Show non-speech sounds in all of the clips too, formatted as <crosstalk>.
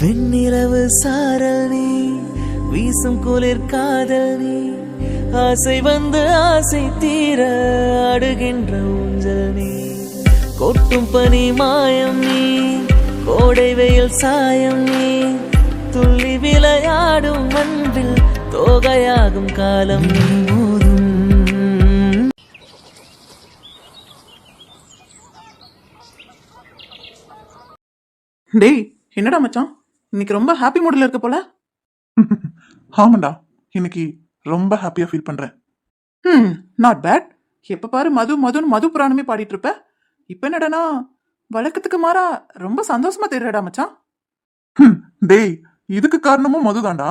வெண்ணிலவு சாரல் நீ வீசும் குளிர் காதல் நீ ஆசை வந்து ஆசை தீர அடுகின்ற ஊஞ்சல் நீ. கொட்டும் பனி மாயம் நீ கோடை வெயில் சாயம் நீ துள்ளி விளையாடும் அன்பில் தோகையாகும் காலம் நீ மோதும். டேய் என்னடா மச்சான்? இன்னைக்கு ரொம்ப ஹாப்பி மூட்ல இருக்க போல? ஆமாண்டா இன்னைக்கு ரொம்ப ஹாப்பியா ஃபீல் பண்றேன். ம் நாட் பேட் எப்ப பாரு மது மதுன்னு மது புராணமே பாடிட்டு இருப்ப. இப்ப என்னடானா வழக்கத்துக்கு மாறா ரொம்ப சந்தோஷமா தெரியறடா மச்சான். டேய் இதுக்கு காரணமும் மதுதான்டா.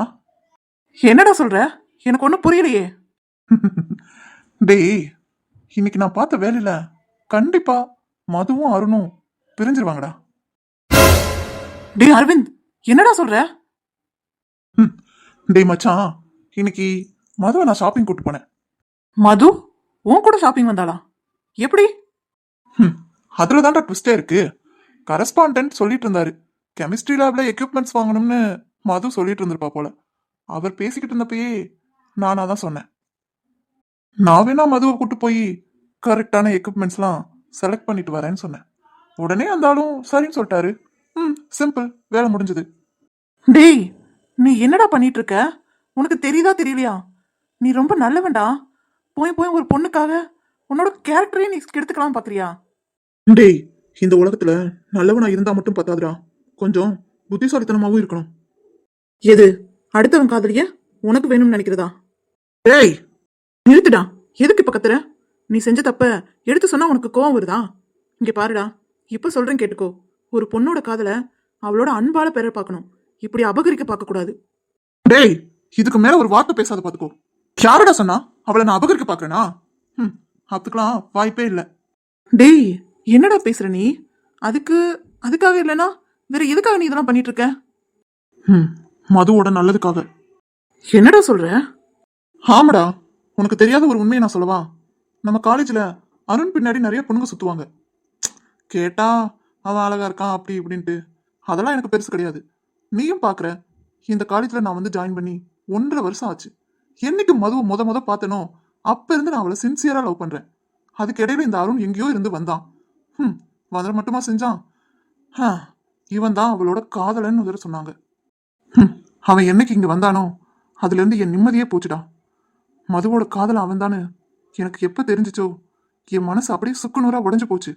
என்னடா சொல்ற? எனக்கு ஒன்றும் புரியலையே. <laughs> டேய் இன்னைக்கு நான் பார்த்த வேலையில கண்டிப்பா மதுவும் அருணும் பிரிஞ்சிருவாங்கடா. டேய் அரவிந்த் என்னடா சொல்ற? ஹம், டேய் மச்சான் இன்னைக்கு மதுவை நான் ஷாப்பிங் கூட்டு போனேன். மது? உன் கூட ஷாப்பிங் வந்தாளா? எப்படி? ஹம், அதுல தான்டா ட்விஸ்டே இருக்கு. கரஸ்பாண்டன்ட் சொல்லிட்டு இருந்தாரு. கெமிஸ்ட்ரி லேப்ல எக்யூப்மெண்ட்ஸ் வாங்கணும்னு மது சொல்லிட்டு இருந்திருப்பா போல. அவர் பேசிக்கிட்டு இருந்தப்பயே நானா தான் சொன்னேன். நான் வேணா மதுவை கூட்டு போய் கரெக்டான எக்யூப்மெண்ட்ஸ்லாம் செலக்ட் பண்ணிட்டு வரேன்னு சொன்னேன். உடனே அந்த ஆளும் சரின்னு சொல்லிட்டாரு. ம். சிம்பிள் வேலை முடிஞ்சது. டேய் நீ என்னடா பண்ணிட்டு இருக்க உனக்கு தெரியுதா தெரியலையா? நீ ரொம்ப நல்லவன்டா. போய் போய் ஒரு பொண்ணுக்காக உன்னோட கேரக்டரே நீ கெடுத்துக்கலாம் பாக்குறியா? டேய் இந்த உலகத்துல நல்லவனா இருந்தா மட்டும் பத்தாதுடா. கொஞ்சம் புத்திசாலித்தனமாவும் இருக்கணும். எது? அடுத்தவன் காதலிய? உனக்கு வேணும்னு நினைக்கிறதா? டேய்! நிறுத்துடா. எதுக்கு இப்ப கத்துற? நீ செஞ்ச தப்ப எடுத்து சொன்னா உனக்கு கோவம் வருதா? இங்க பாருடா. இப்ப சொல்றேன் கேட்டுக்கோ. ஒரு பொண்ணோட காதல அவளோட அன்பால பெற பார்க்கணும். இப்படி அபகரிக்க பார்க்க கூடாது டேய் இதுக்கு மேல ஒரு வார்த்தை பேசாத பாத்துக்கோ. யாரடா சொன்னா? அவளை நான் அபகரிக்க பாக்குறேனா ம் அதுக்கெல்லாம் வாய்ப்பே இல்ல. டேய் என்னடா பேசுற நீ? அதுக்கு அதுக்காக இல்லனா வேற எதுக்காக நீ இதெல்லாம் பண்ணிட்டு இருக்க ம் மதுவோட நல்லதுக்காக. என்னடா சொல்ற? ஆமாடா உனக்கு தெரியாத ஒரு உண்மையை நான் சொல்லவா? நம்ம காலேஜ்ல அருண் பின்னாடி நிறைய பொண்ணுங்க சுத்துவாங்க. கேட்டா அவன் அழகா இருக்கான் அப்படி இப்படின்ட்டு. அதெல்லாம் எனக்கு பெருசு கிடையாது. நீயும் பார்க்குற இந்த காலேஜில் நான் வந்து ஜாயின் பண்ணி ஒன்றரை வருஷம் ஆச்சு. என்னைக்கு மதுவை முத முத பார்த்தனோ அப்போ இருந்து நான் அவளை சின்சியராக லவ் பண்ணுறேன் அதுக்கு இடையில இந்த அருண் எங்கேயோ இருந்து வந்தான். ம் வந்துட மட்டுமா செஞ்சான்? இவன் தான் அவளோட காதலன்னு உதர சொன்னாங்க. அவன் என்னைக்கு இங்கே வந்தானோ அதுலேருந்து என் நிம்மதியே போச்சுடா. மதுவோட காதல் அவன் எனக்கு எப்போ தெரிஞ்சிச்சோ என் மனசு அப்படியே சுக்குநூறாக உடஞ்சு போச்சு.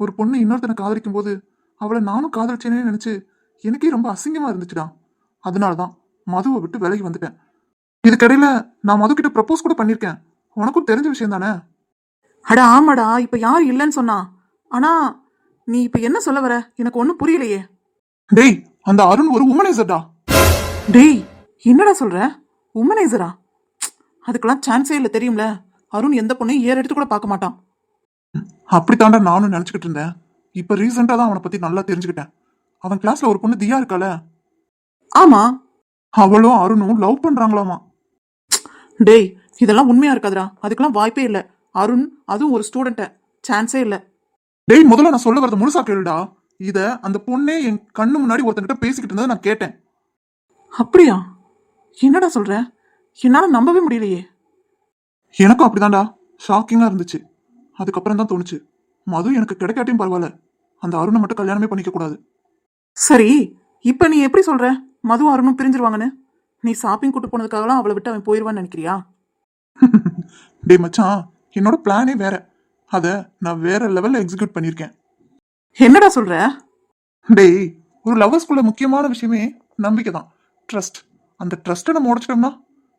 ஒரு பொண்ணு இன்னொருத்தனை காதலிக்கும் போது அவளை நானும் காதலிச்சேனே நினைச்சு எனக்கே ரொம்ப அசிங்கமா இருந்துச்சுடா. அதனாலதான் மதுவை விட்டு விலகி வந்துட்டேன். இதுக்கிடையில நான் மது கிட்ட ப்ரப்போஸ் கூட பண்ணிருக்கேன் உனக்கும் தெரிஞ்ச விஷயம் தானே? அட ஆமாடா இப்ப யார் இல்லைன்னு சொன்னா? ஆனா நீ இப்ப என்ன சொல்ல வர? எனக்கு ஒன்றும் புரியலையே. டேய் அந்த அருண் ஒரு உமனைசர்டா டேய் என்னடா சொல்ற? உமனைசரா அதுக்கெல்லாம் சான்ஸே இல்லை தெரியும்ல. அருண் எந்த பொண்ணையும் ஏற எடுத்து கூட பார்க்க மாட்டான். அப்படித்தாண்டா நானும் நினைச்சுக்கிட்டு இருந்தேன். இப்ப ரீசெண்டா தான் அவனை பத்தி நல்லா தெரிஞ்சுக்கிட்டேன். அவன் கிளாஸ்ல ஒரு பொண்ணு தியா இருக்கால ஆமா. அவளும் அருணும் லவ் பண்றாங்களாமா? டேய் இதெல்லாம் உண்மையா இருக்காதுடா. அதுக்கெல்லாம் வாய்ப்பே இல்லை. அருண் அதுவும் ஒரு ஸ்டூடெண்ட்ட சான்ஸே இல்லை. டேய் முதல்ல நான் சொல்ல வரது முழுசா கேளுடா. இத அந்த பொண்ணே என் கண்ணு முன்னாடி ஒருத்தன்கிட்ட பேசிக்கிட்டு இருந்ததை நான் கேட்டேன். அப்படியா? என்னடா சொல்ற? என்னால நம்பவே முடியலையே. எனக்கும் அப்படிதான்டா. ஷாக்கிங்கா இருந்துச்சு. அதுக்கப்புறம் தான் தோணுச்சு. மது எனக்கு கிடைக்காட்டியும் பரவாயில்ல. அந்த அருணை மட்டும் கல்யாணமே பண்ணிக்க கூடாது. சரி இப்ப நீ எப்படி சொல்ற? மது அருணும் பிரிஞ்சிருவாங்கன்னு? நீ ஷாப்பிங் கூட்டு போனதுக்காகலாம் அவளை விட்டு அவன் போயிருவான்னு நினைக்கிறியா? <laughs> டேய் மச்சான் என்னோட பிளானே வேற. அத நான் வேற லெவல்ல எக்ஸிக்யூட் பண்ணியிருக்கேன். என்னடா சொல்ற? டேய் ஒரு லவர்ஸ்குள்ள முக்கியமான விஷயமே நம்பிக்கை தான். ட்ரஸ்ட் அந்த ட்ரஸ்ட்டை நம்ம உடைச்சிட்டோம்னா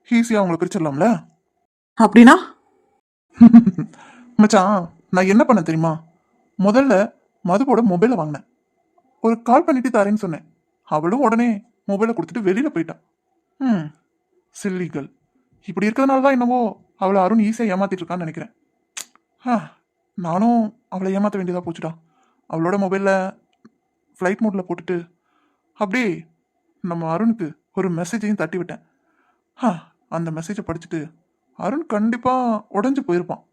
ஈஸியா அவங்கள பிரிச்சிடலாம்ல? அப்படின்னா? <laughs> மச்சான் நான் என்ன பண்ண தெரியுமா? முதல்ல மதுவோட மொபைலை வாங்கினேன். ஒரு கால் பண்ணிட்டு தரேன்னு சொன்னேன். அவளும் உடனே மொபைலை கொடுத்துட்டு வெளியில் போயிட்டான். ம் சில்லிகள். இப்படி இருக்கிறதுனால தான் என்னவோ அவளை அருண் ஈஸியாக ஏமாத்திட்டு இருக்கான்னு நினைக்கிறேன். ஆ, நானும் அவளை ஏமாற்ற வேண்டியதாக போச்சுடா. அவளோட மொபைலில் ஃப்ளைட் மோட்டில் போட்டுட்டு அப்படியே நம்ம அருணுக்கு ஒரு மெசேஜையும் தட்டி விட்டேன் ஆ, அந்த மெசேஜை படிச்சுட்டு அருண் கண்டிப்பாக உடஞ்சு போயிருப்பான்.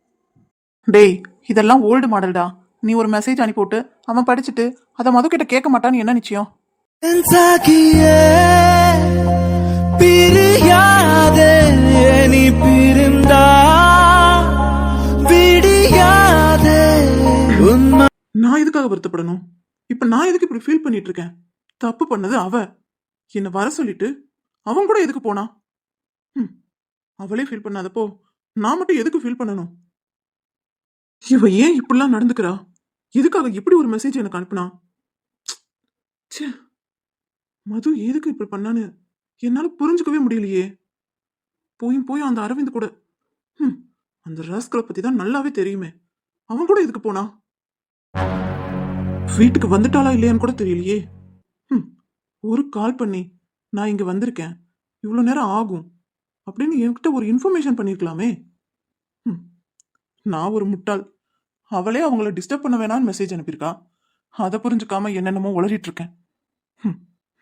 டேய் இதெல்லாம் ஓல்டு மாடல்டா நீ ஒரு மெசேஜ் அனுப்பிவிட்டு அவன் படிச்சுட்டு அதை மது கிட்ட கேட்க மாட்டான்னு என்ன நிச்சயம்? பிரியாதே நீ பிரிந்தா விடியாதே நான் எதுக்காக வருத்தப்படணும்? இப்ப நான் எதுக்கு இப்படி ஃபீல் பண்ணிட்டு இருக்கேன் தப்பு பண்ணது அவ. என்ன வர சொல்லிட்டு அவன் கூட எதுக்கு போனா? அவளே ஃபீல் பண்ணாதப்போ நான் மட்டும் எதுக்கு ஃபீல் பண்ணணும்? இவ ஏன் இப்படிலாம் நடந்துக்கிறா? எதுக்காக இப்படி ஒரு மெசேஜ் எனக்கு அனுப்புனா? ச்சே மது எதுக்கு இப்படி பண்ணான்னு என்னால புரிஞ்சுக்கவே முடியலையே. போயும் போய் அந்த அரவிந்த் கூட. ம், அந்த ராஸ்களை பத்தி தான் நல்லாவே தெரியுமே. அவன் கூட எதுக்கு போனா? வீட்டுக்கு வந்துட்டாளா இல்லையான்னு கூட தெரியலையே. ம், ஒரு கால் பண்ணி நான் இங்க வந்திருக்கேன். இவ்வளோ நேரம் ஆகும். அப்படின்னு என்கிட்ட ஒரு இன்ஃபர்மேஷன் பண்ணியிருக்கலாமே நான் ஒரு முட்டாள். அவளே அவங்கள டிஸ்டர்ப் பண்ண வேணாம்னு மெசேஜ் அனுப்பியிருக்கா. அதை புரிஞ்சுக்காம என்னென்னமோ உளறிட்டு இருக்கேன்.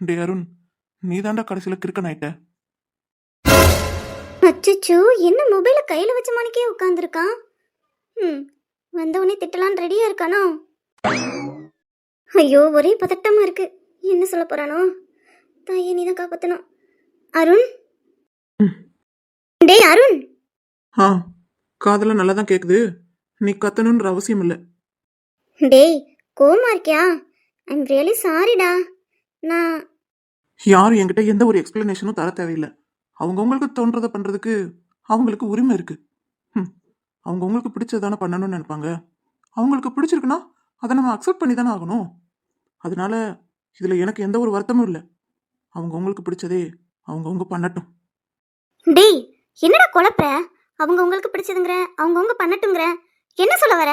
டே அருண் நீ தாண்டா கடைசியில் கிறுக்கன் ஆயிட்ட. அச்சச்சோ என்ன மொபைலை கையில் வச்ச மணிக்கே உட்காந்துருக்கான் ம் வந்தவனே திட்டலான்னு ரெடியாக இருக்கானோ? ஐயோ ஒரே பதட்டமா இருக்கு. என்ன சொல்ல போறானோ? தாயே நீ தான் காப்பாத்தணும். அருண். டேய் அருண்? ஆ. காதெல்லாம் நல்லா தான் கேட்குது நீ கத்தணுன்ற அவசியம் இல்லை. டேய் கோமா இருக்கியா? ஐம் ரியலி சாரிடா நான் யாரும் என்கிட்ட எந்த ஒரு எக்ஸ்பிளனேஷனும் தர தேவையில்லை. அவங்கவுங்களுக்கு தோன்றதை பண்ணுறதுக்கு அவங்களுக்கு உரிமை இருக்கு. ம் அவங்கவுங்களுக்கு பிடிச்சதானே பண்ணணும்னு நினைப்பாங்க. அவங்களுக்கு பிடிச்சிருக்குன்னா அதை நம்ம அக்செப்ட் பண்ணி தானே ஆகணும். அதனால இதில் எனக்கு எந்த ஒரு வருத்தமும் இல்லை. அவங்கவுங்களுக்கு பிடிச்சதே அவங்கவுங்க பண்ணட்டும். டேய் என்னடா குழப்ப? அவங்க உங்களுக்கு பிடிச்சதுங்கிற அவங்கவுங்க பண்ணட்டுங்கிற என்ன சொல்ல வர?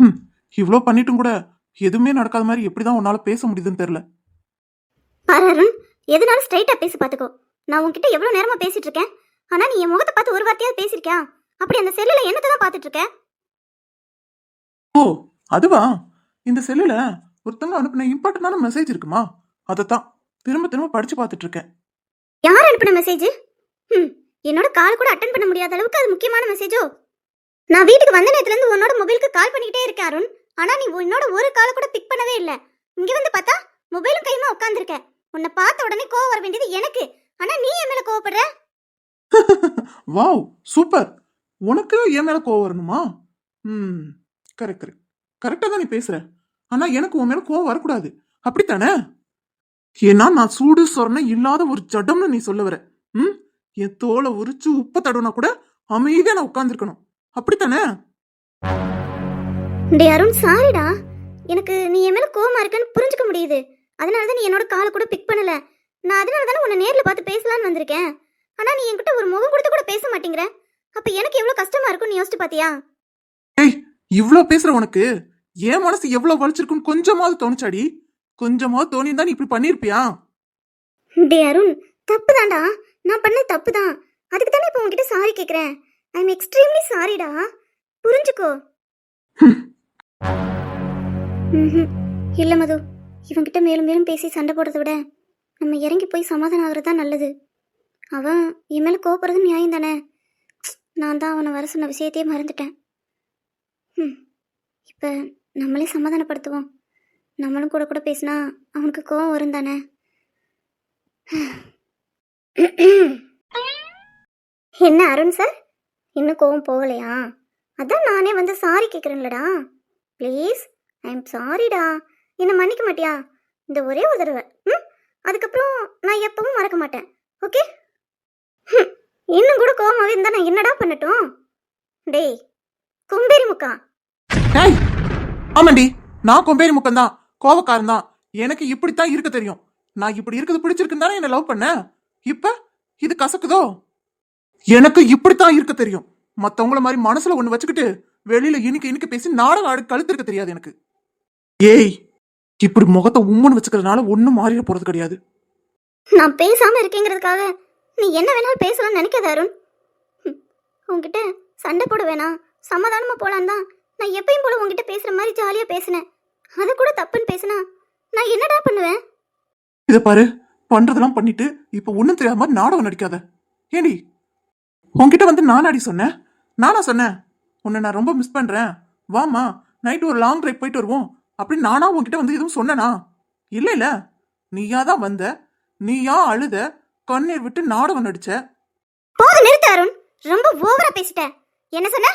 ம் இவ்வளோ பண்ணிட்டும் கூட எதுவுமே நடக்காத மாதிரி எப்படி தான் உன்னால் பேச முடியுதுன்னு தெரில பாரு அருண் எதுனாலும் ஸ்ட்ரைட்டாக பேசி பார்த்துக்கோ நான் உன்கிட்ட எவ்வளோ நேரமா பேசிட்டு இருக்கேன்? ஆனால் நீ என் முகத்தை பார்த்து ஒரு வார்த்தையாவது பேசியிருக்கியா அப்படி அந்த செல்லில் என்னத்தை தான் பார்த்துட்டு இருக்க? ஓ அதுவா? இந்த செல்லில் ஒருத்தவங்க அனுப்பின இம்பார்ட்டண்டான மெசேஜ் இருக்குமா? அதைத்தான். திரும்ப திரும்ப படித்து பார்த்துட்டு இருக்கேன். யார் அனுப்பின மெசேஜ் ம் என்னோட கால் கூட அட்டன் பண்ண முடியாத அளவுக்கு அது முக்கியமான மெசேஜோ நான் வீட்டுக்கு வந்த நேரத்துலேருந்து உன்னோட மொபைலுக்கு கால் பண்ணிக்கிட்டே இருக்கேன் அருண். ஆனால் நீ உன்னோட ஒரு காலை கூட பிக் பண்ணவே இல்லை. இங்கே வந்து பார்த்தா மொபைலும் கையுமா உட்காந்துருக்க உன்னை பார்த்த உடனே கோவம் வர வேண்டியது எனக்கு. ஆனால் நீ என் மேலே கோவப்படுற? <laughs> Wow super. உனக்கு என் மேல கோவம் வரணுமா? ம் கரெக்ட் கரெக்ட் கரெக்டாக தான் நீ பேசுற. ஆனா எனக்கு உன் மேல கோவம் வரக்கூடாது. அப்படித்தானே? ஏன்னா நான் சூடு சொரணை இல்லாத ஒரு ஜடம்னு நீ சொல்ல வர. ம்? என் தோலை உரிச்சு உப்பை தடவுனா கூட அமைதியா நான் உட்காந்துருக்கணும் அப்படித்தானே? டே அருண் சாரிடா. எனக்கு நீ என் மேலே கோவமா இருக்கன்னு புரிஞ்சுக்க முடியுது. அதனால தான் நீ என்னோட காலை கூட பிக் பண்ணல. நான் அதனால தானே உன்னை நேரில் பார்த்து பேசலான்னு வந்திருக்கேன். ஆனால் நீ என்கிட்ட ஒரு முகம் கொடுத்து கூட பேச மாட்டேங்கிற. அப்போ எனக்கு எவ்வளோ கஷ்டமா இருக்கும் நீ யோசிச்சு பார்த்தியா ஏய் இவ்ளோ பேசுற உனக்கு? என் மனசு எவ்வளவு வலிச்சிருக்குன்னு கொஞ்சமாவது தோணுச்சாடி? கொஞ்சமாவது தோணியிருந்தா நீ இப்படி பண்ணிருப்பியா டே அருண் தப்பு தான்டா நான் பண்ண தப்பு தான் அதுக்கு தானே இப்போ உங்ககிட்ட சாரி கேட்குறேன் ஐ எம் எக்ஸ்ட்ரீம்லி சாரிடா புரிஞ்சுக்கோ இல்லை மது இவங்கிட்ட மேலும் மேலும் பேசி சண்டை போடுறத விட நம்ம இறங்கி போய் சமாதானம் ஆகிறது தான் நல்லது. அவன் என் மேலே கோவப்படுறது நியாயம் தானே. நான் தான் அவனை வர சொன்ன விஷயத்தையே மறந்துட்டேன். ம். இப்போ நம்மளே சமாதானப்படுத்துவோம். நம்மளும் கூட கூட பேசினா அவனுக்கு கோவம் வரும் தானே. என்ன அருண் சார்? இன்னும் கோவம் போகலையா? அதான் நானே வந்து சாரி கேட்குறேன்லடா ப்ளீஸ் ஐ எம் சாரிடா என்னை மன்னிக்க மாட்டியா? இந்த ஒரே ஒரு தடவை. ம்? அதுக்கப்புறம் நான் எப்பவும் மறக்க மாட்டேன். ஓகே இன்னும் கூட கோவமாகவே இருந்தால் நான் என்னடா பண்ணட்டும்? டேய் கும்பேரி முக்கா ஏய் ஆமாண்டி நான் கொம்பேரி முக்கம் தான் கோவக்காரன் தான் எனக்கு இப்படித்தான் இருக்க தெரியும். நான் இப்படி இருக்கிறது பிடிச்சிருக்குன்னு தானே என்ன லவ் பண்ணேன் இப்ப இது கசக்குதோ? எனக்கு இப்படித்தான் இருக்க தெரியும். மத்தவங்கள மாதிரி மனசுல ஒண்ணு வச்சுக்கிட்டு வெளியில இனிக்க இனிக்க பேசி நாடகம் ஆடு கழுத்திருக்க தெரியாது எனக்கு. ஏய் இப்படி முகத்தை உம்முன்னு வச்சுக்கிறதுனால ஒண்ணும் மாறிட போறது கிடையாது. நான் பேசாம இருக்கேங்கிறதுக்காக நீ என்ன வேணாலும் பேசலாம்னு நினைக்காத அருண். உன்கிட்ட சண்டை போட வேணாம். சமாதானமா போலான் தான் நான் எப்பயும் போல உன்கிட்ட பேசுற மாதிரி ஜாலியா பேசினேன். அது கூட தப்புன்னு பேசினா நான் என்னடா பண்ணுவேன்? இத பாரு. பண்றதெல்லாம் பண்ணிட்டு இப்ப ஒண்ணும் தெரியாத மாதிரி நாடகம் நடிக்காத. ஏடி உன்கிட்ட வந்து நானாடி சொன்னேன். நானா சொன்னேன் உன்னை நான் ரொம்ப மிஸ் பண்றேன். வாமா நைட்டு ஒரு லாங் ட்ரைவ் போயிட்டு வருவோம். அப்படின்னு நானா உன்கிட்ட வந்து எதுவும் சொன்னேனா? இல்ல இல்ல. நீயா தான் வந்த நீயா அழுத கண்ணீர் விட்டு நாடகம் நடிச்ச. போது நிறுத்த அருண். ரொம்ப ஓவரா பேசிட்ட. என்ன சொன்ன?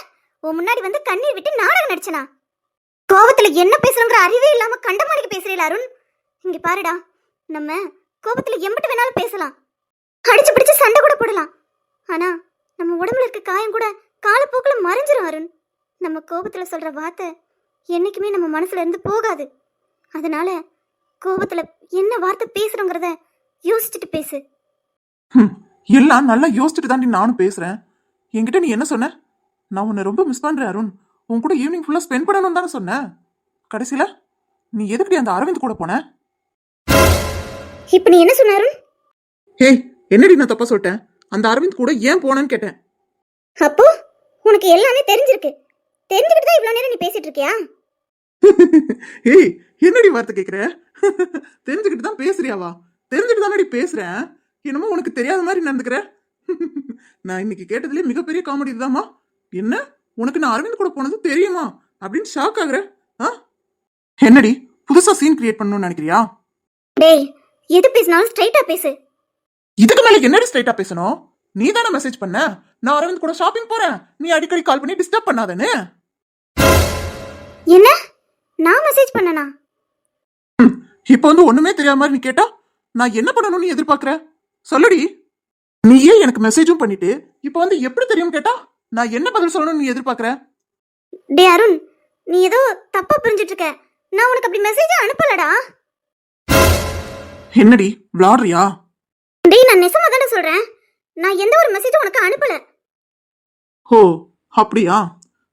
உன் முன்னாடி வந்து கண்ணீர் விட்டு நாடகம் நடிச்சனா? கோவத்துல என்ன பேசுறோங்கிற அறிவே இல்லாம கண்டமாடிக்கு பேசுறீல அருண். இங்க பாருடா நம்ம கோபத்துல எம்பிட்டு வேணாலும் பேசலாம். அடிச்சு பிடிச்சு சண்டை கூட போடலாம். ஆனா நம்ம உடம்புல இருக்க காயம் கூட காலப்போக்கில் மறைஞ்சிரும் அருண். நம்ம கோபத்துல சொல்ற வார்த்தை என்னைக்குமே நம்ம மனசுல இருந்து போகாது. அதனால கோபத்துல என்ன வார்த்தை பேசுறோங்கிறத யோசிச்சுட்டு பேசு. எல்லாம் நல்லா யோசிச்சுட்டு தாண்டி நானும் பேசுறேன். என்கிட்ட நீ என்ன சொன்ன? நான் உன்னை ரொம்ப மிஸ் பண்றேன் அருண். உன் கூட ஈவினிங் ஃபுல்லா ஸ்பெண்ட் பண்ணணும் தானே சொன்னேன் கடைசியில நீ எதுக்கடி அந்த அரவிந்த் கூட போன? இப்ப நீ என்ன சொன்ன அருண்? ஏய் என்னடி நான் தப்பா சொல்லிட்டேன்? அந்த அரவிந்த் கூட ஏன் போனேன்னு கேட்டேன். அப்போ உனக்கு எல்லாமே தெரிஞ்சிருக்கு. தெரிஞ்சுக்கிட்டு தான் இவ்வளவு நேரம் நீ பேசிட்டு இருக்கியா? ஏய் என்னடி வார்த்தை கேக்குற? தெரிஞ்சுக்கிட்டு தான் பேசுறியாவா? தெரிஞ்சுட்டு தானடி பேசுறேன் என்னமோ உனக்கு தெரியாத மாதிரி நடந்துக்கிற? நான் இன்னைக்கு கேட்டதுலயே மிகப்பெரிய காமெடி இதுதாம்மா. என்ன? உனக்கு நான் அரவிந்த் கூட போனது தெரியுமா? அப்படின்னு ஷாக் ஆகுற? ஆ? என்னடி? புதுசா சீன் கிரியேட் பண்ணணும்னு நினைக்கிறியா? டேய் எது பேசினாலும் ஸ்ட்ரைட்டா பேசு. இதுக்கு மேல என்னடி ஸ்ட்ரைட்டா பேசணும்? நீ தானே மெசேஜ் பண்ண? நான் அரவிந்த் கூட ஷாப்பிங் போறேன். நீ அடிக்கடி கால் பண்ணி டிஸ்டர்ப் பண்ணாதேன்னு. என்ன? நான் மெசேஜ் பண்ணனா? இப்போ வந்து ஒண்ணுமே தெரியாத மாதிரி நீ கேட்டா நான் என்ன பண்ணணும்னு எதிர்பார்க்கற? சொல்லுடி. நீயே எனக்கு மெசேஜும் பண்ணிட்டு இப்போ வந்து எப்படி தெரியும் கேட்டா நான் என்ன பதில் சொல்லணும்னு நீ எதிர்பார்க்கற? டே அருண் நீ ஏதோ தப்பா புரிஞ்சிட்டு இருக்க. நான் உனக்கு அப்படி மெசேஜ் அனுப்பலடா. என்னடி விளாடுறியா? டேய் நான் நெசமா தானே சொல்றேன். நான் எந்த ஒரு மெசேஜும் உனக்கு அனுப்பல. ஓ அப்படியா?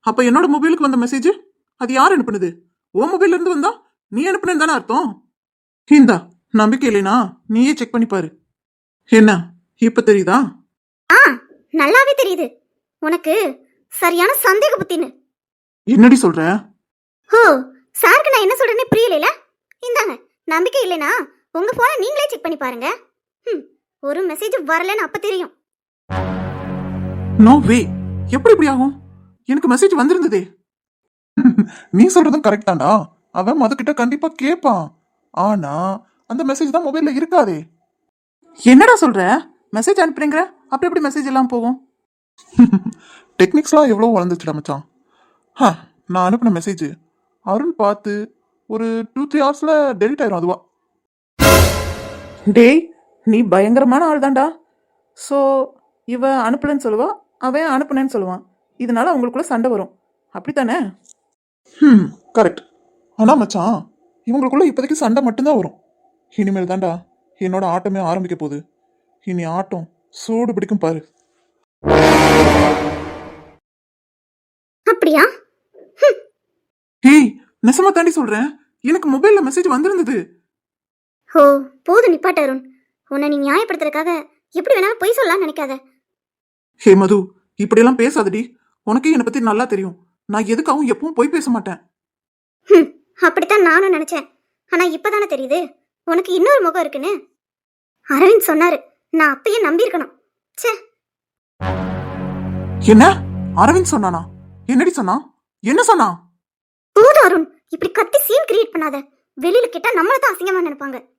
அப்ப என்னோட மொபைலுக்கு வந்த மெசேஜ் அது யார் அனுப்புனது? உன் மொபைல்ல இருந்து வந்தா நீ அனுப்புனது தானே அர்த்தம்? இந்தா நம்பிக்கை இல்லைனா நீயே செக் பண்ணி பாரு. என்ன இப்ப தெரியுதா? ஆ நல்லாவே தெரியுது. உனக்கு சரியான சந்தேக புத்தின்னு. என்னடி சொல்ற? ஓ சாருக்கு நான் என்ன சொல்றேனே புரியல இந்தாங்க நம்பிக்கை இல்லைனா உங்க போனை நீங்களே செக் பண்ணி பாருங்க. ம், ஒரு மெசேஜ் வரலன்னு அப்ப தெரியும். நோ வே எப்படி இப்படி ஆகும்? எனக்கு மெசேஜ் வந்திருந்ததே. நீ சொல்றதும் கரெக்ட் தான்டா. அவன் மதுக்கிட்ட கண்டிப்பா கேட்பான் ஆனா அந்த மெசேஜ் தான் மொபைல்ல இருக்காதே. என்னடா சொல்ற? மெசேஜ் அனுப்புறீங்க அப்படி எப்படி மெசேஜ் எல்லாம் போகும்? டெக்னிக்ஸ்லாம் எவ்வளோ வளர்ந்துச்சுடா மச்சான். ஹ நான் அனுப்பின மெசேஜ் அருண் பார்த்து ஒரு டூ த்ரீ ஹவர்ஸில் டெலிட் ஆயிரும் அதுவா. டேய் நீ பயங்கரமான ஆள் தான்டா ஸோ இவ அனுப்பலன்னு சொல்லுவா அவன் அனுப்புனேன்னு சொல்லுவான். இதனால அவங்களுக்குள்ள சண்டை வரும். அப்படித்தானே? ம் கரெக்ட் ஆனா மச்சான் இவங்களுக்குள்ள இப்போதைக்கு சண்டை மட்டும்தான் வரும். இனிமேல் தான்டா என்னோட ஆட்டமே ஆரம்பிக்க போகுது. இனி ஆட்டம் சூடு பிடிக்கும் பாரு. அப்படியா? ஏய் நெசமா தாண்டி சொல்றேன். எனக்கு மொபைல்ல மெசேஜ் வந்திருந்தது. ஓ போதும் நிப்பாட்டு அருண். உன்னை நீ நியாயப்படுத்துறதுக்காக எப்படி வேணாலும் பொய் சொல்லலாம் நினைக்காத. ஹே மது இப்படியெல்லாம் பேசாதடி. உனக்கு என்னை பத்தி நல்லா தெரியும். நான் எதுக்காகவும் எப்பவும் போய் பேச மாட்டேன். ஹம், அப்படித்தான் நானும் நினைச்சேன். ஆனா இப்பதானே தெரியுது. உனக்கு இன்னொரு முகம் இருக்குன்னு. அரவிந்த் சொன்னாரு நான் அப்பயே நம்பியிருக்கணும். ச்சே. என்ன? அரவிந்த் சொன்னானா? என்னடி சொன்னா? என்ன சொன்னா? போதும் அருண். இப்படி கத்தி சீன் கிரியேட் பண்ணாத. வெளியில கேட்டா நம்மள தான் அசிங்கமா நினைப்பாங்க.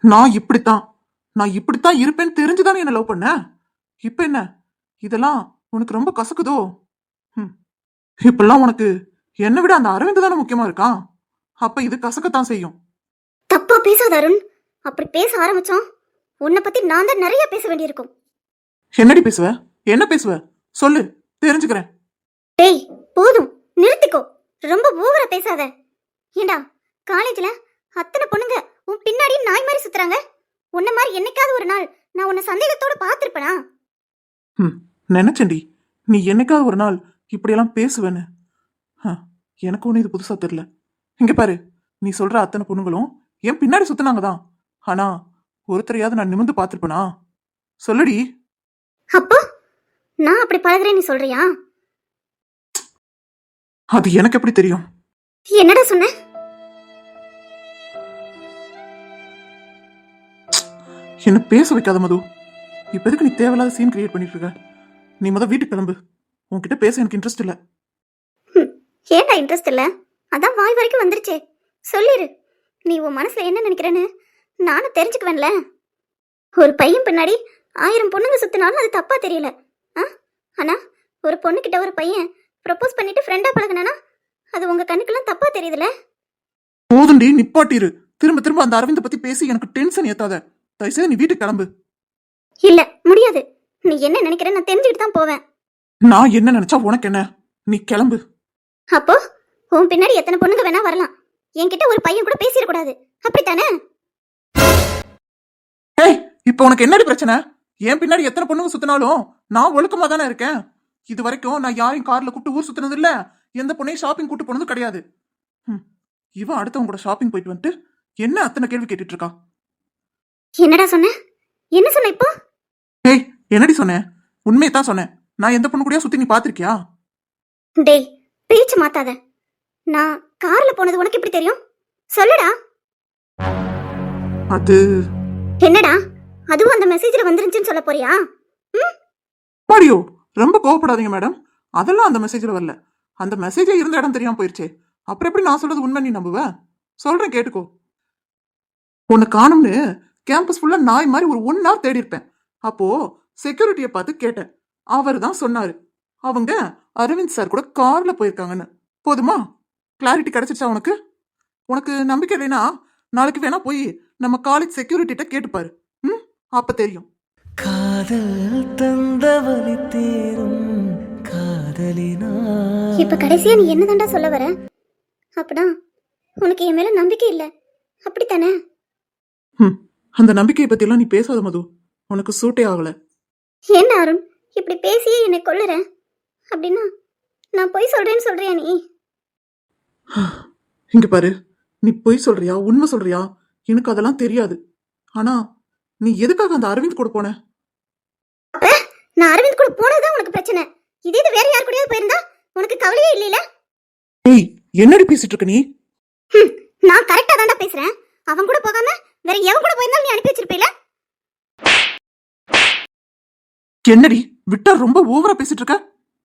நான் இப்படித்தான். நான் இப்படித்தான் இருப்பேன்னு தெரிஞ்சுதானே என்ன லவ் பண்ண? இப்ப என்ன? இதெல்லாம் உனக்கு ரொம்ப கசக்குதோ. இப்பெல்லாம் உனக்கு என்னை விட அந்த அரவிந்த் தானே முக்கியமா இருக்கான்? அப்ப இது கசக்கத்தான் செய்யும். தப்பா பேசாத அருண். அப்படி பேச ஆரம்பிச்சோம் உன்னை பத்தி நான் தான் நிறைய பேச வேண்டியிருக்கும். என்னடி பேசுவ? என்ன பேசுவ? சொல்லு. தெரிஞ்சுக்கிறேன். டேய் போதும். நிறுத்திக்கோ. ரொம்ப ஓவரா பேசாத. ஏண்டா காலேஜ்ல அத்தனை பொண்ணுங்க உன் பின்னாடி நாய் மாதிரி சுத்துறாங்க. உன்ன மாதிரி என்னைக்காவது ஒரு நாள் நான் உன்னை சந்தேகத்தோட பார்த்திருப்பேனா? ம் நினைச்சேன்டி. நீ என்னைக்காவது ஒரு நாள் இப்படியெல்லாம் பேசுவேன்னு. எனக்கு ஒன்றும் இது புதுசா தெரியல. இங்க பாரு நீ சொல்ற அத்தனை பொண்ணுங்களும் என் பின்னாடி சுத்தினாங்க தான். ஆனா ஒருத்தரையாவது நான் நிமிந்து பார்த்திருப்பேனா? சொல்லுடி. அப்போ நான் அப்படி பழகுறேன் நீ சொல்றியா? அது எனக்கு எப்படி தெரியும்? என்னடா சொன்ன? என்ன பேச வைக்காத மது. இப்ப எதுக்கு நீ தேவையில்லாத சீன் கிரியேட் பண்ணிட்டு இருக்க? நீ முத வீட்டுக்கு கிளம்பு. உன்கிட்ட பேச எனக்கு இன்ட்ரெஸ்ட் இல்ல. ஏன்டா இன்ட்ரெஸ்ட் இல்ல? அதான் வாய் வரைக்கும் வந்துருச்சே. சொல்லிரு. நீ உன் மனசுல என்ன நினைக்கிறேன்னு நானும் தெரிஞ்சுக்குவேன்ல. ஒரு பையன் பின்னாடி ஆயிரம் பொண்ணுங்க சுத்தினாலும் அது தப்பா தெரியல. ஆ? ஆனா ஒரு பொண்ணுகிட்ட ஒரு பையன் ப்ரப்போஸ் பண்ணிட்டு ஃப்ரெண்டா பழகுனானா அது உங்க கண்ணுக்கெல்லாம் தப்பா தெரியுதுல? போதுண்டி நிப்பாட்டிரு. திரும்ப திரும்ப அந்த அரவிந்தை பத்தி பேசி எனக்கு டென்ஷன் ஏத்தாத. தயவுசெய்து நீ வீட்டுக்கு கிளம்பு. இல்ல முடியாது. நீ என்ன நினைக்கிற? நான் தெரிஞ்சுக்கிட்டு தான் போவேன். நான் என்ன நினைச்சா உனக்கு என்ன? நீ கிளம்பு. அப்போ உன் பின்னாடி எத்தனை பொண்ணுங்க வேணா வரலாம். என்கிட்ட ஒரு பையன் கூட பேசிடக்கூடாது. அப்படித்தானே? ஏய் இப்போ உனக்கு என்னடி பிரச்சனை? என் பின்னாடி எத்தனை பொண்ணுங்க சுத்தினாலும் நான் ஒழுக்கமா தானே இருக்கேன். இது வரைக்கும் நான் யாரையும் கார்ல கூப்பிட்டு ஊர் சுத்தினது இல்ல. எந்த பொண்ணையும் ஷாப்பிங் கூட்டு போனது கிடையாது. இவன் அடுத்தவங்க கூட ஷாப்பிங் போயிட்டு வந்துட்டு என்ன அத்தனை கேள்வி கேட்டுட்டு இருக்கா? என்னடா சொன்ன? என்ன சொன்ன இப்போ? ஏய் என்னடி சொன்னேன் உண்மையை தான் சொன்னேன் நான் எந்த பொண்ணு கூடயா சுத்தி நீ பாத்திருக்கியா டேய் பேச்சு மாத்தாத. நான் கார்ல போனது உனக்கு எப்படி தெரியும்? சொல்லுடா. அது என்னடா? அதுவும் அந்த மெசேஜ்ல வந்துருந்துச்சுன்னு சொல்ல போறியா? ம்? மாரியோ ரொம்ப கோவப்படாதீங்க மேடம் அதெல்லாம் அந்த மெசேஜ்ல வரல. அந்த மெசேஜே இருந்த இடம் தெரியாம போயிருச்சே. அப்புறம் எப்படி நான் சொல்றது உண்மை நீ நம்புவ? சொல்றேன் கேட்டுக்கோ. உன்னை காணும்னு கேம்பஸ் ஃபுல்லா நாய் மாதிரி ஒரு ஒன் ஹவர் தேடி இருப்பேன். அப்போ செக்யூரிட்டியை பார்த்து கேட்டேன். அவர் தான் சொன்னாரு. அவங்க அரவிந்த் சார் கூட கார்ல போயிருக்காங்கன்னு. போதுமா? கிளாரிட்டி கிடைச்சிச்சா உனக்கு? உனக்கு நம்பிக்கை இல்லைனா நாளைக்கு வேணா போய் நம்ம காலேஜ் செக்யூரிட்டிட்ட கேட்டுப்பாரு ம்? அப்ப தெரியும். காதல் தந்த வலி தேரும் காதலினா இப்ப கடைசியா நீ என்னதான்டா சொல்ல வர? அப்படா உனக்கு என் மேல நம்பிக்கை இல்ல. அப்படித்தானே? ம் அந்த நம்பிக்கையை பத்தியெல்லாம் நீ பேசாத மது. உனக்கு சூட்டே ஆகல. என்ன அருண்? இப்படி பேசியே என்னை கொல்லுற அப்படின்னா நான் பொய் சொல்றேன்னு சொல்றியா நீ? <sighs> இங்க பாரு. நீ பொய் சொல்றியா உண்மை சொல்றியா? எனக்கு அதெல்லாம் தெரியாது. ஆனா நீ எதுக்காக அந்த அரவிந்த் கூட போன? நான் அரவிந்த் கூட போனதுதான் உனக்கு பிரச்சனை. இதே இது வேற யார் கூடயாவது போயிருந்தா? உனக்கு கவலையே இல்லைல ஏய் என்னடி பேசிட்டு இருக்க நீ? நான் கரெக்டா தான்டா பேசுறேன். அவன் கூட போகாம வேற எவன் கூட போயிருந்தாலும் நீ அனுப்பி வச்சிருப்பீல? என்னடி விட்டா ரொம்ப ஓவரா பேசிட்டு இருக்க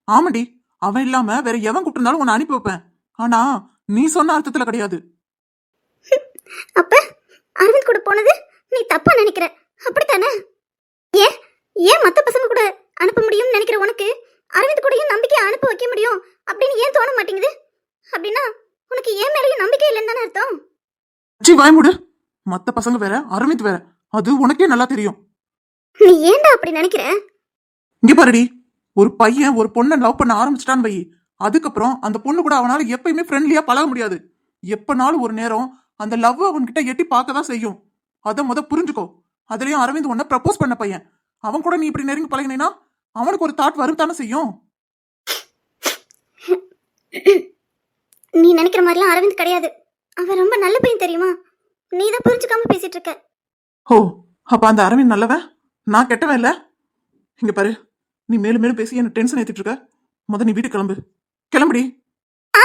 ஆமாடி அவன் இல்லாம வேற எவன் கூப்பிட்டு உன்னை அனுப்பி வைப்பேன். ஆனா நீ சொன்ன அர்த்தத்துல கிடையாது. அப்ப அரவிந்த் கூட போனது நீ தப்பா நினைக்கிற. அப்படித்தானே? ஏன் ஏன் மத்த பசங்க கூட அனுப்ப முடியும்னு நினைக்கிற உனக்கு? அரவிந்த் கூடயும் நம்பிக்கையை அனுப்ப வைக்க முடியும் அப்படின்னு ஏன் தோண மாட்டேங்குது? அப்படின்னா உனக்கு ஏன் மேலேயும் நம்பிக்கை இல்லைன்னு தானே அர்த்தம்? சி வாய்முடு மத்த பசங்க வேற அரவிந்த் வேற. அது உனக்கே நல்லா தெரியும். நீ ஏன்டா அப்படி நினைக்கிற? இங்க பாருடி. ஒரு பையன் ஒரு பொண்ணை லவ் பண்ண ஆரம்பிச்சிட்டான்னு வை. அதுக்கப்புறம் அந்த பொண்ணு கூட அவனால எப்பயுமே ஃப்ரெண்ட்லியா பழக முடியாது. எப்பனாலும் ஒரு நேரம் அந்த லவ் அவன்கிட்ட எட்டி பார்க்க தான் செய்யும். அதை முத புரிஞ்சுக்கோ. அதுலயும் அரவிந்த் உன்னை ப்ரப்போஸ் பண்ண பையன். அவன் கூட நீ இப்படி நெருங்கி பழகினீன்னா அவனுக்கு ஒரு தாட் வரும் தானே செய்யும்? நீ நினைக்கிற மாதிரிலாம் அரவிந்த் கிடையாது. அவன் ரொம்ப நல்ல பையன் தெரியுமா? நீ தான் புரிஞ்சுக்காம பேசிட்டு இருக்க. ஓ அப்ப அந்த அரவிந்த் நல்லவன்? நான் கெட்டவன் இல்ல? இங்க பாரு நீ மேலும் மேலும் பேசி என்ன டென்ஷன் ஏத்திட்டு இருக்க? முத நீ வீட்டுக்கு கிளம்பு. கிளம்புடி. ஆ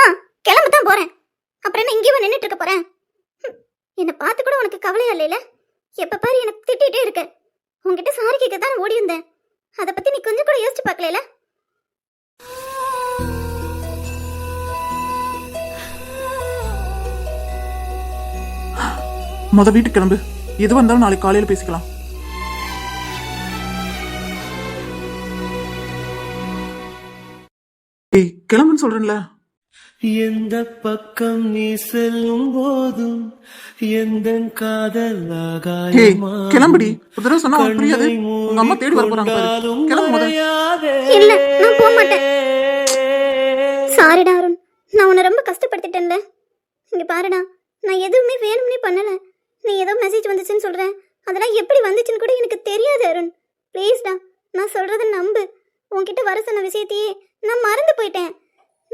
கிளம்ப தான் போறேன். அப்புறம் என்ன இங்கேயும் நின்றுட்டு இருக்க போறேன் என்னை பார்த்து கூட உனக்கு கவலையா இல்லைல எப்ப பாரு எனக்கு திட்டிகிட்டே இருக்க. உன்கிட்ட சாரி கேட்க தான் ஓடி வந்தேன். அதை பத்தி நீ கொஞ்சம் கூட யோசிச்சு பார்க்கல முத வீட்டுக்கு கிளம்பு. எது வந்தாலும் நாளைக்கு காலையில பேசிக்கலாம். ஏய் கிளம்புன்னு சொல்றேன்ல. எந்த பக்கம் நீ செல்லும் போதும் எந்த காதல் கிளம்புடி. ஒரு தடவை சொன்னா புரியாது. உங்க அம்மா தேடி வர போறாங்க பாரு. கிளம்பு இல்ல நான் போக மாட்டேன். சாரிடா அருண். நான் உன்னை ரொம்ப கஷ்டப்படுத்திட்டேன்ல. இங்க பாருடா நான் எதுவுமே வேணும்னே பண்ணல. மெசேஜ் வந்துச்சுன்னு சொல்கிறேன் அதெல்லாம் எப்படி வந்துச்சுன்னு கூட எனக்கு தெரியாது அருண். ப்ளீஸ்டா நான் சொல்கிறத நம்பு. உன்கிட்ட வர சொன்ன விஷயத்தையே நான் மறந்து போயிட்டேன்.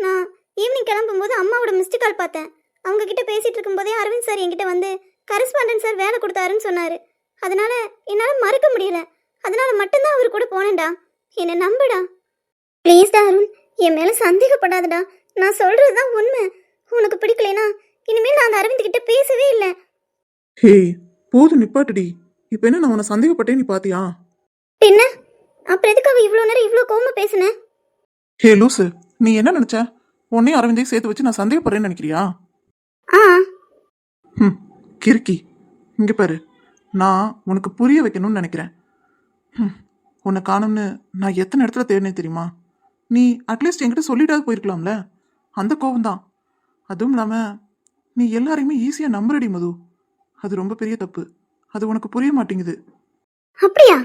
நான் ஈவினிங் கிளம்பும்போது அம்மாவோட மிஸ்டு கால் பார்த்தேன். அவங்க கிட்ட இருக்கும்போதே அரவிந்த் சார் என்கிட்ட வந்து கரஸ்பாண்டன்ட் சார் வேலை கொடுத்தாருன்னு சொன்னார். அதனால என்னால் மறக்க முடியல. அதனால மட்டும்தான் அவர் கூட போனேன்டா என்னை நம்புடா ப்ளீஸ்டா அருண். என் மேலே சந்தேகப்படாதடா. நான் சொல்கிறது தான் உண்மை. உனக்கு பிடிக்கலைனா இனிமேல் நான் அந்த அரவிந்த் கிட்ட பேசவே இல்லை. ஹேய் போதும் நிப்பாட்டுடி. இப்ப என்ன நான் உன்னை சந்தேகப்பட்டேன் நீ பாத்தியா? என்ன? அப்புறம் எதுக்காக இவ்வளோ நேரம் இவ்வளோ கோவமா பேசுனேன் ஹே லூசு நீ என்ன நினைச்ச? உன்னையும் அரவிந்தையும் சேர்த்து வச்சு நான் சந்தேகப்படுறேன்னு நினைக்கிறியா? ஆ. ம் கிறுக்கி. இங்க பாரு நான் உனக்கு புரிய வைக்கணும்னு நினைக்கிறேன். ஹம், உன்னை காணும்னு நான் எத்தனை இடத்துல தேடினேன் தெரியுமா? நீ அட்லீஸ்ட் என்கிட்ட சொல்லிட்டாவது போயிருக்கலாம்ல. அந்த கோவம் தான் அதுவும் இல்லாமல் நீ எல்லாரையுமே ஈஸியாக நம்புறடி மது. அது ரொம்ப பெரிய தப்பு. அது உனக்கு புரிய மாட்டேங்குது. அப்படியா?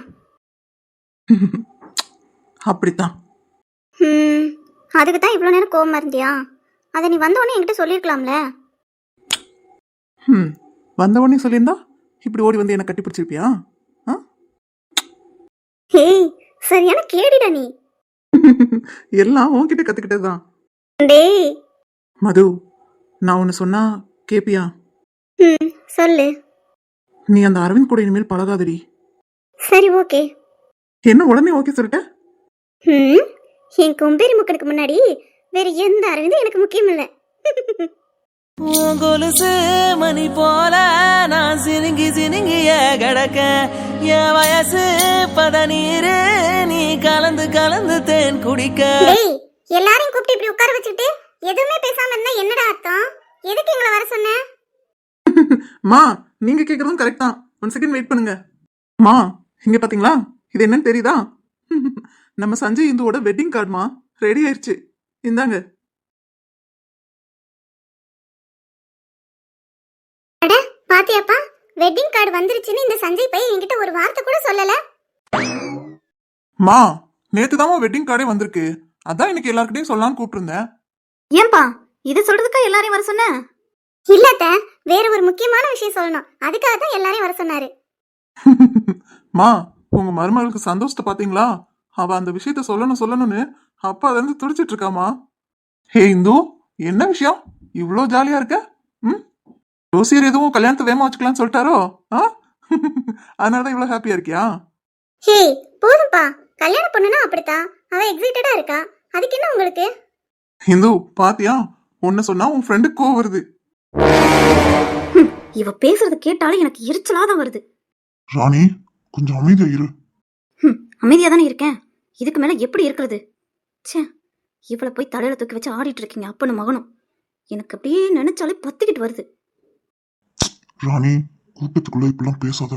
<laughs> அப்படித்தான். ம் அதுக்கு தான் இவ்வளோ நேரம் கோவமா இருந்தியா? அதை நீ வந்த உடனே என்கிட்ட சொல்லியிருக்கலாம்ல? ம் வந்த உடனே சொல்லியிருந்தா இப்படி ஓடி வந்து என்னை கட்டி பிடிச்சிருப்பியா? ஹேய் சரியான கேடிடா நீ. <laughs> எல்லாம் உன்கிட்ட கற்றுக்கிட்டது தான் டேய். மது நான் ஒன்று சொன்னா கேப்பியா? ம் சொல்லு. நீ அந்த அரவிந்த் கூட இனிமேல் பழகாதடி. சரி ஓகே. என்ன உடனே ஓகே சொல்லிட்ட? ம் என் கொம்பேரி முக்கனுக்கு முன்னாடி வேற எந்த அரவிந்தும் எனக்கு முக்கியம் இல்லை. கொலுசு மணி போல நான் சினுங்கி சினுங்கிய கிடக்க என் வயசு பதநீரு நீ கலந்து கலந்து தேன் குடிக்க. டேய் எல்லாரையும் கூப்பிட்டு இப்படி உட்கார வச்சுக்கிட்டு எதுவுமே பேசாம இருந்தா என்னடா அர்த்தம்? எதுக்கு எங்களை வர சொன்ன? மா நீங்க கேக்குறதும் கரெக்ட் தான். ஒன் செகண்ட் வெயிட் பண்ணுங்க. மா இங்க பாத்தீங்களா? இது என்னன்னு தெரியுதா? <laughs> நம்ம சஞ்சய் இந்துவோட வெட்டிங் கார்டுமா ரெடி ஆயிருச்சு. இந்தாங்க. அட பாத்தியாப்பா வெட்டிங் கார்டு வந்துருச்சுன்னு இந்த சஞ்சய் பையன் என்கிட்ட ஒரு வார்த்தை கூட சொல்லல. மா நேத்து தான் வெட்டிங் கார்டே வந்திருக்கு. அதான் இன்னைக்கு எல்லார்கிட்டயும் சொல்லலாம்னு கூப்பிட்டுருந்தேன். ஏன்பா இது சொல்றதுக்கா எல்லாரையும் வர சொன்ன? இல்லத்த வேற ஒரு முக்கியமான விஷயம் சொல்லணும். அதுக்காக தான் எல்லாரையும் வர சொன்னாரு. <laughs> மா உங்க மருமகளுக்கு சந்தோஷத்தை பாத்தீங்களா அவ அந்த விஷயத்த சொல்லணும் சொல்லணும்னு அப்பா அதுல இருந்து துடிச்சிட்டு இருக்காமா? ஹே இந்து என்ன விஷயம்? இவ்ளோ ஜாலியா இருக்க? ம்? ஜோசியர் எதுவும் கல்யாணத்தை வேகமா வச்சுக்கலாம்னு சொல்லிட்டாரோ? ஆ? <laughs> அதனாலதான் இவ்வளவு ஹாப்பியா இருக்கியா? ஹே போதும்பா. கல்யாண பொண்ணுனா அப்படித்தான் அவ எக்ஸைட்டடா இருக்கா. அதுக்கு என்ன உங்களுக்கு? இந்து பாத்தியா? உன்ன சொன்னா உன் ஃப்ரெண்டுக்கு கோவம் வருது. இவ பேசுறத கேட்டாலும் எனக்கு எரிச்சலா தான் வருது. ராணி கொஞ்சம் அமைதியா இரு. அமைதியா தானே இருக்கேன். இதுக்கு மேல எப்படி இருக்கிறது? ச்சே இவளை போய் தலையில தூக்கி வச்சு ஆடிட்டு இருக்கீங்க அப்பனும் மகனும். எனக்கு அப்படியே நினைச்சாலே பத்திக்கிட்டு வருது. ராணி கூட்டத்துக்குள்ள இப்படிலாம் பேசாத.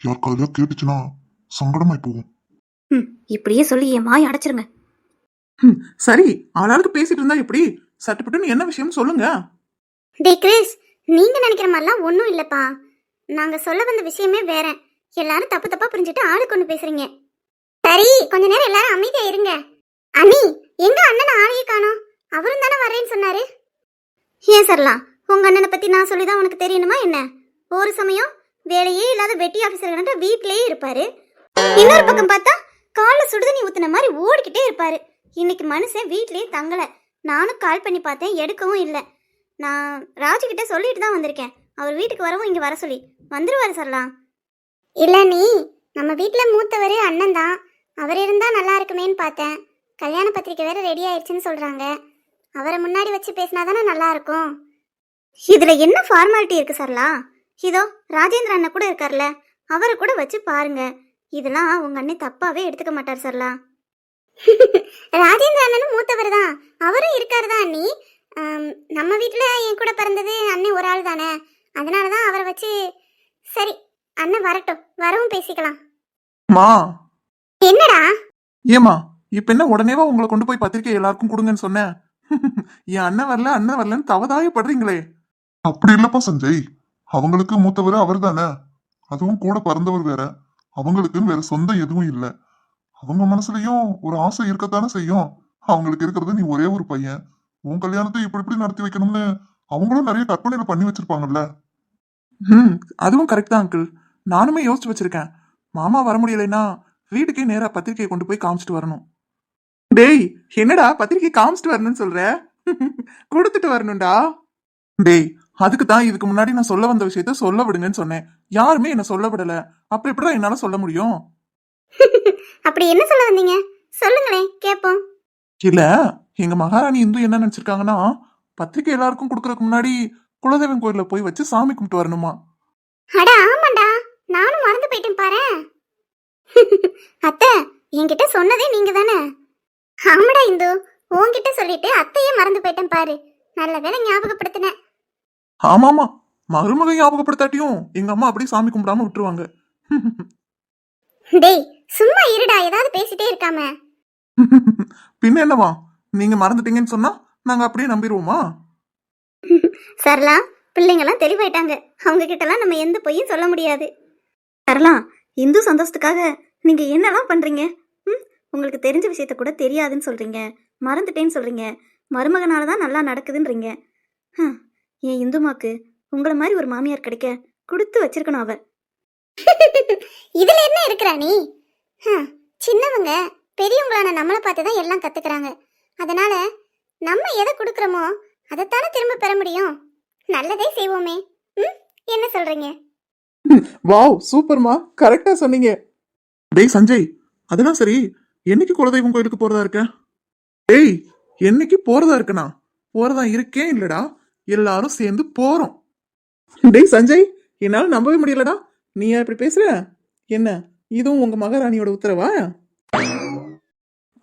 யார் காதையா கேட்டுச்சுன்னா சங்கடமாய் போகும். ம் இப்படியே சொல்லி என் வாயை அடைச்சிருங்க. ம், சரி ஆளாளுக்கு பேசிட்டு இருந்தா எப்படி? சட்டுப்பட்டு என்ன விஷயம் சொல்லுங்க. டே கிரேஸ் நீங்க நினைக்கிற மாதிரிலாம் ஒன்றும் இல்லைப்பா. நாங்க சொல்ல வந்த விஷயமே வேற. எல்லாரும் தப்பு தப்பா புரிஞ்சுட்டு ஆளு கொண்டு பேசுறீங்க. சரி கொஞ்ச நேரம் எல்லாரும் அமைதியா இருங்க. அண்ணி எங்க அண்ணன் ஆளையே காணோம். அவரும் தானே வரேன்னு சொன்னாரு. ஏன் சரலாம் உங்க அண்ணனை பத்தி நான் சொல்லிதான் உனக்கு தெரியணுமா என்ன? ஒரு சமயம் வேலையே இல்லாத வெட்டி ஆஃபீஸர் வீட்லயே இருப்பாரு. இன்னொரு பக்கம் பார்த்தா காலைல சுடுதண்ணி ஊத்துன மாதிரி ஓடிக்கிட்டே இருப்பாரு. இன்னைக்கு மனுஷன் வீட்லயே தங்கல. நானும் கால் பண்ணி பார்த்தேன் எடுக்கவும் இல்லை. நான் ராஜுகிட்ட சொல்லிட்டு தான் வந்திருக்கேன். அவர் வீட்டுக்கு வரவும் இங்கே வர சொல்லி. வந்துருவாரு சரலாம் இல்லை நீ நம்ம வீட்டில் மூத்தவர் அண்ணன் தான். அவர் இருந்தால் நல்லா இருக்குமேன்னு பார்த்தேன். கல்யாண பத்திரிக்கை வேற ரெடி ஆயிடுச்சுன்னு சொல்கிறாங்க அவரை முன்னாடி வச்சு பேசினா தானே நல்லா இருக்கும். இதில் என்ன ஃபார்மாலிட்டி இருக்கு சரலா இதோ ராஜேந்திர அண்ணன் கூட இருக்கார்ல. அவரை கூட வச்சு பாருங்க. இதெல்லாம் உங்க அண்ணன் தப்பாவே எடுத்துக்க மாட்டார் சரலா <laughs> ராஜேந்திர அண்ணனும் மூத்தவர் தான். அவரும் இருக்காரு தான் அண்ணி. ஆம், நம்ம வீட்டில் என் கூட பிறந்தது அண்ணன் ஒரு ஆள் தானே? அதனால தான் அவரை வச்சு சரி அண்ணன் வரட்டும். வரவும் பேசிக்கலாம். மா. என்னடா? ஏமா இப்ப என்ன உடனேவா உங்களை கொண்டு போய் பத்திரிக்கை எல்லாருக்கும் கொடுங்கன்னு சொன்னேன் என் அண்ணன் வரல அண்ணன் வரலன்னு தவதாயப்படுறீங்களே. அப்படி இல்லப்பா சஞ்சய். அவங்களுக்கு மூத்தவர் அவர் தானே அதுவும் கூட பிறந்தவர் வேற. அவங்களுக்குன்னு வேற சொந்தம் எதுவும் இல்ல. அவங்க மனசுலயும் ஒரு ஆசை இருக்கத்தானே செய்யும். அவங்களுக்கு இருக்கிறது நீ ஒரே ஒரு பையன். உன் கல்யாணத்தை இப்படி இப்படி நடத்தி வைக்கணும்னு அவங்களும் நிறைய கற்பனையில பண்ணி வச்சிருப்பாங்கல்ல? ம் அதுவும் கரெக்ட் தான் அங்கிள் நானுமே யோசிச்சு வச்சிருக்கேன். மாமா வர முடியலைன்னா வீட்டுக்கே நேரா பத்திரிக்கையை கொண்டு போய் காமிச்சிட்டு வரணும். டேய் என்னடா பத்திரிக்கை காமிச்சிட்டு வரணும்னு சொல்ற? <laughs> கொடுத்துட்டு வரணும்டா. டேய் அதுக்கு தான் இதுக்கு முன்னாடி நான் சொல்ல வந்த விஷயத்த சொல்ல விடுங்கன்னு சொன்னேன். யாருமே என்ன சொல்ல விடல. அப்ப எப்படிடா என்னால சொல்ல முடியும்? <laughs> அப்படி என்ன சொல்ல வந்தீங்க? சொல்லுங்களேன் கேட்போம் இல்ல எங்க மகாராணி இந்து என்ன நினைச்சிருக்காங்கன்னா பத்திரிக்கை எல்லாருக்கும் கொடுக்கறதுக்கு முன்னாடி குலதெய்வம் கோயில்ல போய் வச்சு சாமி கும்பிட்டு வரணுமா? அட ஆமாண்டா. நானும் மறந்து போயிட்டேன் பாரு. அத்தை என்கிட்ட சொன்னதே நீங்க தானே ஆமாடா இந்து. உன்கிட்ட சொல்லிட்டு அத்தையே மறந்து போயிட்டேன் பாரு. நல்ல வேளை ஞாபகப்படுத்தினேன். ஆமாமா. மருமகன் ஞாபகப்படுத்தாட்டியும் எங்க அம்மா அப்படியே சாமி கும்பிடாம விட்டுருவாங்க. டேய் சும்மா இருடா. ஏதாவது பேசிட்டே இருக்காம. பின்ன என்னவா? நீங்க மறந்துட்டீங்கன்னு சொன்னா நாங்க அப்படியே நம்பிடுவோமா? சரளா பிள்ளைங்கெல்லாம் தெளிவாயிட்டாங்க. அவங்க கிட்டலாம் நம்ம எந்த பொய்யும் சொல்ல முடியாது. சரளா இந்து சந்தோஷத்துக்காக நீங்க என்னெல்லாம் பண்றீங்க? ம்? உங்களுக்கு தெரிஞ்ச விஷயத்த கூட தெரியாதுன்னு சொல்றீங்க. மறந்துட்டேன்னு சொல்றீங்க. மருமகனால தான் நல்லா நடக்குதுன்றீங்க. என் இந்துமாக்கு உங்களை மாதிரி ஒரு மாமியார் கிடைக்க கொடுத்து வச்சிருக்கணும் அவ. இதுல என்ன இருக்கிறா நீ? சின்னவங்க பெரியவங்களான நம்மளை பார்த்து தான் எல்லாம் கத்துக்கிறாங்க. அதனால நம்ம எதை கொடுக்குறோமோ அதைத்தானே திரும்ப பெற முடியும். நல்லதே செய்வோமே. ம்? என்ன சொல்றீங்க? வாவ் சூப்பர்மா. கரெக்டா சொன்னீங்க. டேய் சஞ்சய் அதெல்லாம் சரி. என்னைக்கு குலதெய்வம் கோயிலுக்கு போறதா இருக்க? டேய் என்னைக்கு போறதா இருக்கனா? போறதா இருக்கேன் இல்லடா. எல்லாரும் சேர்ந்து போறோம். டேய் சஞ்சய் என்னால நம்பவே முடியலடா. நீ ஏன் இப்படி பேசுற? என்ன இதுவும் உங்க மகாராணியோட உத்தரவா?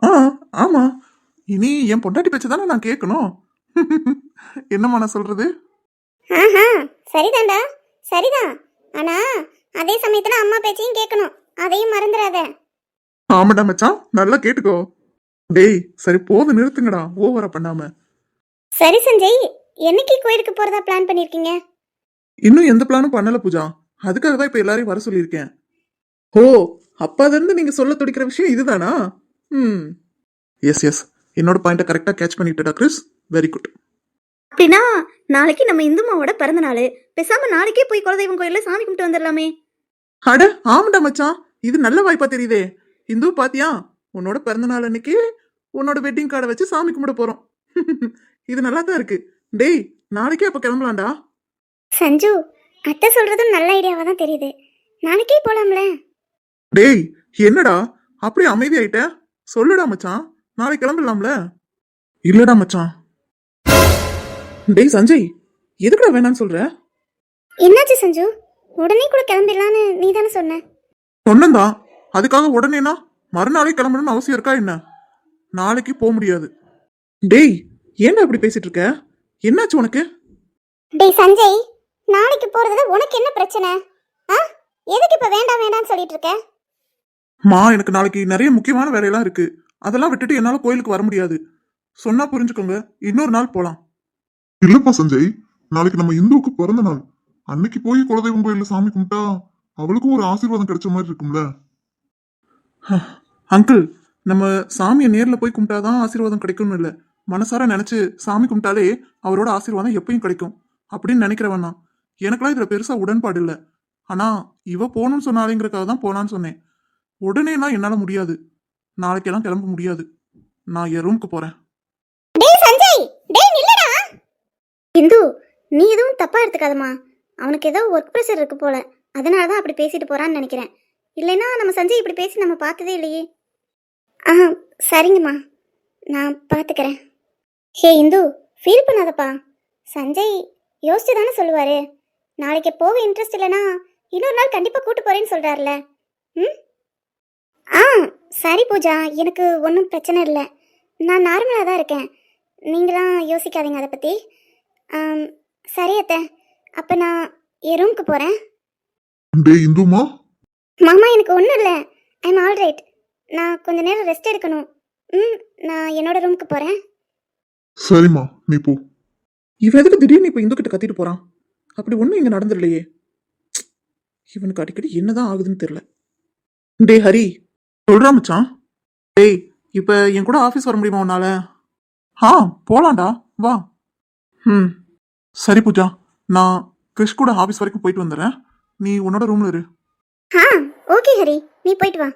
ஆ ஆமா. இனி என் பொண்டாட்டி பேச்சு தானே நான் கேட்கணும்? <laughs> என்னம்மா நான் சொல்றது? ஆஹா சரிதான்டா சரிதான் ஆனா அதே சமயத்துல அம்மா பேச்சையும் கேட்கணும். அதையும் மறந்துடாத ஆமாடா மச்சான் நல்லா கேட்டுக்கோ. டேய் சரி போது நிறுத்துங்கடா. ஓவரா பண்ணாம. சரி சஞ்சய். என்னைக்கு கோயிலுக்கு போறதா பிளான் பண்ணிருக்கீங்க? இன்னும் எந்த பிளானும் பண்ணல பூஜா. அதுக்காக தான் இப்ப எல்லாரையும் வர சொல்லியிருக்கேன். ஓ அப்பால இருந்து நீங்க சொல்ல துடிக்கிற விஷயம் இதுதானா? ம் எஸ் எஸ் என்னோட பாயிண்ட கரெக்டா கேட்ச் பண்ணிட்டடா கிறிஸ் வெரி குட் அப்படின்னா நாளைக்கு நம்ம இந்துமாவோட பிறந்த நாள். பேசாம நாளைக்கே போய் குலதெய்வம் கோயில்ல சாமி கும்பிட்டு வந்துடலாமே. அட ஆமாடா மச்சான். இது நல்ல வாய்ப்பா தெரியுதே. இந்து பாத்தியா? உன்னோட பிறந்த நாள் அன்னைக்கு உன்னோட வெட்டிங் கார்டை வச்சு சாமி கும்பிட போறோம். <laughs> இது நல்லா தான் இருக்கு. டேய் நாளைக்கே அப்ப கிளம்பலாம்டா. சஞ்சு அத்தை சொல்றதும் நல்ல ஐடியாவா தான் தெரியுது. நாளைக்கே போலாம்ல. டேய் என்னடா? அப்படியே அமைதியாயிட்ட? சொல்லுடா மச்சான். நாளைக்கு கிளம்பிடலாம்ல இல்லடா மச்சான். டேய் சஞ்சய் எதுக்குடா வேணாம்னு சொல்ற? என்னாச்சு சஞ்சு? உடனே கூட கிளம்பிடலான்னு நீ தானே சொன்ன. சொன்னந்தான் அதுக்காக உடனேனா மறுநாளே கிளம்பணும்னு அவசியம் இருக்கா என்ன? நாளைக்கு போக முடியாது. டேய் ஏன்டா இப்படி பேசிட்டு இருக்க? என்னாச்சு உனக்கு? டேய் சஞ்சய் நாளைக்கு போறதுல உனக்கு என்ன பிரச்சனை? ஆ? எதுக்கு இப்ப வேண்டாம் வேண்டாம்னு சொல்லிட்டு இருக்க? மா எனக்கு நாளைக்கு நிறைய முக்கியமான வேலையெல்லாம் இருக்கு. அதெல்லாம் விட்டுட்டு என்னால கோயிலுக்கு வர முடியாது. சொன்னா புரிஞ்சுக்கோங்க. இன்னொரு நாள் போலாம். இல்லப்பா சஞ்சய் நாளைக்கு நம்ம இந்துவுக்கு பிறந்த நாள். அன்னைக்கு போய் குலதெய்வம் கோயில்ல சாமி கும்பிட்டா அவளுக்கும் ஒரு ஆசீர்வாதம் கிடைச்ச மாதிரி இருக்கும்ல? அங்கிள் நம்ம சாமியை நேர்ல போய் கும்பிட்டாதான் ஆசீர்வாதம் கிடைக்கும்னு இல்ல. மனசார நினைச்சு சாமி கும்பிட்டாலே அவரோட ஆசீர்வாதம் எப்பயும் கிடைக்கும். அப்படின்னு நினைக்கிறவன் நான். எனக்கெல்லாம் இதுல பெருசா உடன்பாடு இல்ல. ஆனா இவ போகணும்னு சொன்னாலேங்கிறக்காக தான் போலான்னு சொன்னேன். உடனேனா என்னால முடியாது. நாளைக்கெல்லாம் கிளம்ப முடியாது. நான் என் ரூமுக்கு போறேன். டேய் சஞ்சய்! டேய் நில்லடா! இந்து நீ எதுவும் தப்பா எடுத்துக்காதம்மா. அவனுக்கு ஏதோ ஒர்க் ப்ரெஷர் இருக்கு போல. அதனால தான் அப்படி பேசிட்டு போறான்னு நினைக்கிறேன். இல்லைன்னா நம்ம சஞ்சய் இப்படி பேசி நம்ம பார்த்ததே இல்லையே. ஆ சரிங்கம்மா. நான் பார்த்துக்கிறேன். ஹே இந்து ஃபீல் பண்ணாதப்பா. சஞ்சய் யோசிச்சு தானே சொல்லுவார். நாளைக்கு போக இன்ட்ரெஸ்ட் இல்லைன்னா இன்னொரு நாள் கண்டிப்பாக கூட்டு போகிறேன்னு சொல்கிறாருல ம்? ஆ சரி பூஜா எனக்கு ஒன்றும் பிரச்சனை இல்லை. நான் நார்மலாக தான் இருக்கேன். நீங்களாம் யோசிக்காதீங்க அதை பற்றி சரி அத்தை. அப்போ நான் என் ரூமுக்கு போகிறேன் டேய் இந்துமா? மாமா எனக்கு ஒன்றும் இல்லை. ஐம் ஆல் ரைட் நான் கொஞ்ச நேரம் ரெஸ்ட் எடுக்கணும். ம் நான் என்னோட ரூமுக்கு போகிறேன் சரிம்மா நீ போ. இவன் எதுக்கு திடீர்னு இப்ப இந்து கிட்ட கத்திட்டு போறான்? அப்படி ஒண்ணும் இங்க நடந்துடலையே. இவனுக்கு அடிக்கடி என்னதான் ஆகுதுன்னு தெரியல. டேய் ஹரி. சொல்றா மச்சான். டேய் இப்ப என் கூட ஆபீஸ் வர முடியுமா உன்னால? ஆ போலாண்டா வா. ம். சரி பூஜா. நான் கிறிஷ் கூட ஆபீஸ் வரைக்கும் போயிட்டு வந்துடுறேன். நீ உன்னோட ரூம்ல இரு. ஆ ஓகே ஹரி. நீ போயிட்டு வா.